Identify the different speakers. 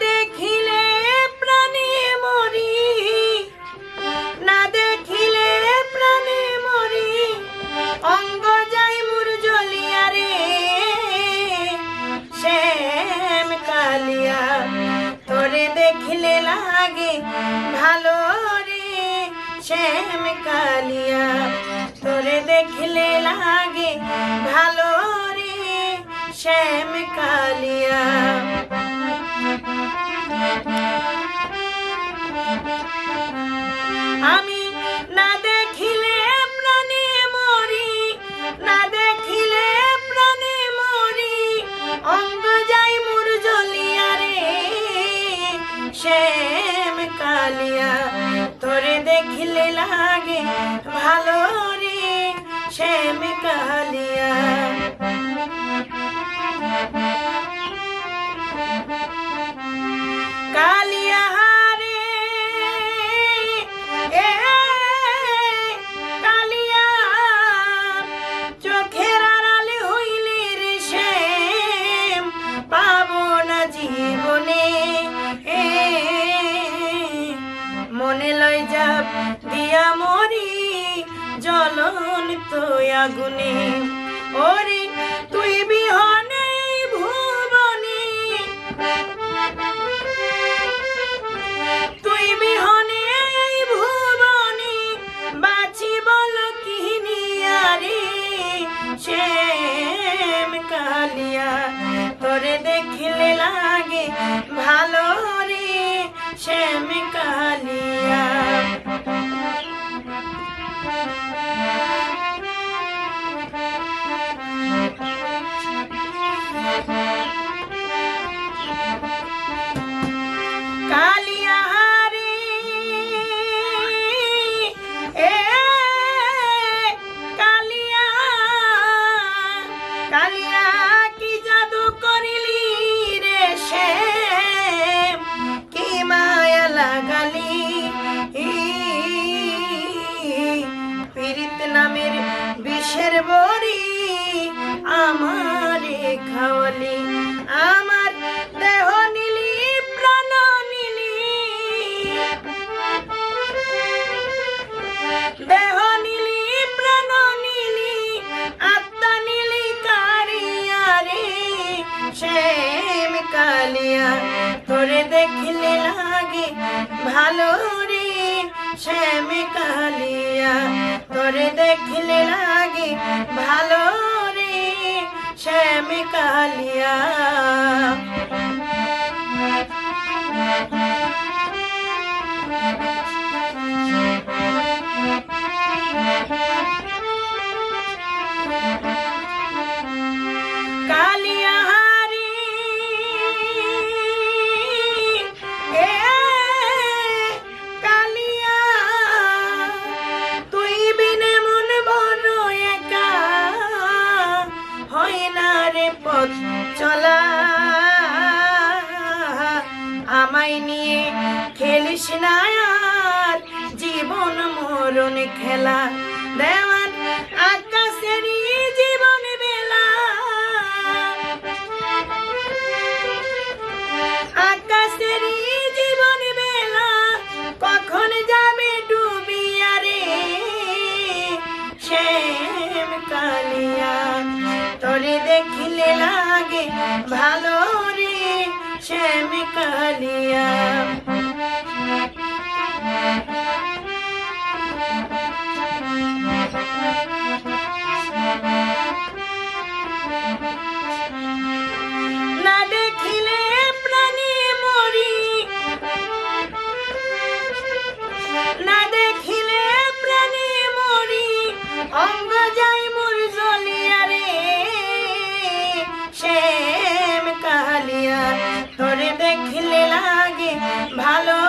Speaker 1: দেখিলে প্রাণে মরি। না দেখিলে প্রাণে মরি। অঙ্গ যাই মুর শ্যাম কালিয়া, তোরে দেখিলে লাগে লাগে ভালো দিয়া মরি জ্বলন তো আগুনে। ওরে, তুই বিহনে ভুবনে। তুই বিহনে ভুবনে, বাঁচি বল কিনিয়া রে শ্যাম কালিয়া, তোরে দেখিলে লাগে ভালো রে। শ্যাম বিষের বড়ি আমারে খাওয়ালি। আমার দেহ নিলি, প্রাণ নিলি। দেহ নিলি, প্রাণ নিলি, আত্মা নিলি কারিয়া রে শ্যাম কালিয়া তোরে দেখিলে লাগে ভালো রে। শ্যাম কালিয়া তোরে দেখিলে লাগে ভালো রে শ্যাম কালিয়া। কালিয়া পথ চলা। আমায় নিয়ে খেলিস না আর, জীবন মরণ খেলা। দেওয়ান আকাশেরই জীবন বেলা। আকাশেরই জীবন বেলা, কখন যাবে ডুবিয়া রে? শ্যাম কালিয়া, তোরে লাগে ভালো রে শ্যাম কালিয়া। দেখলে লাগে ভালো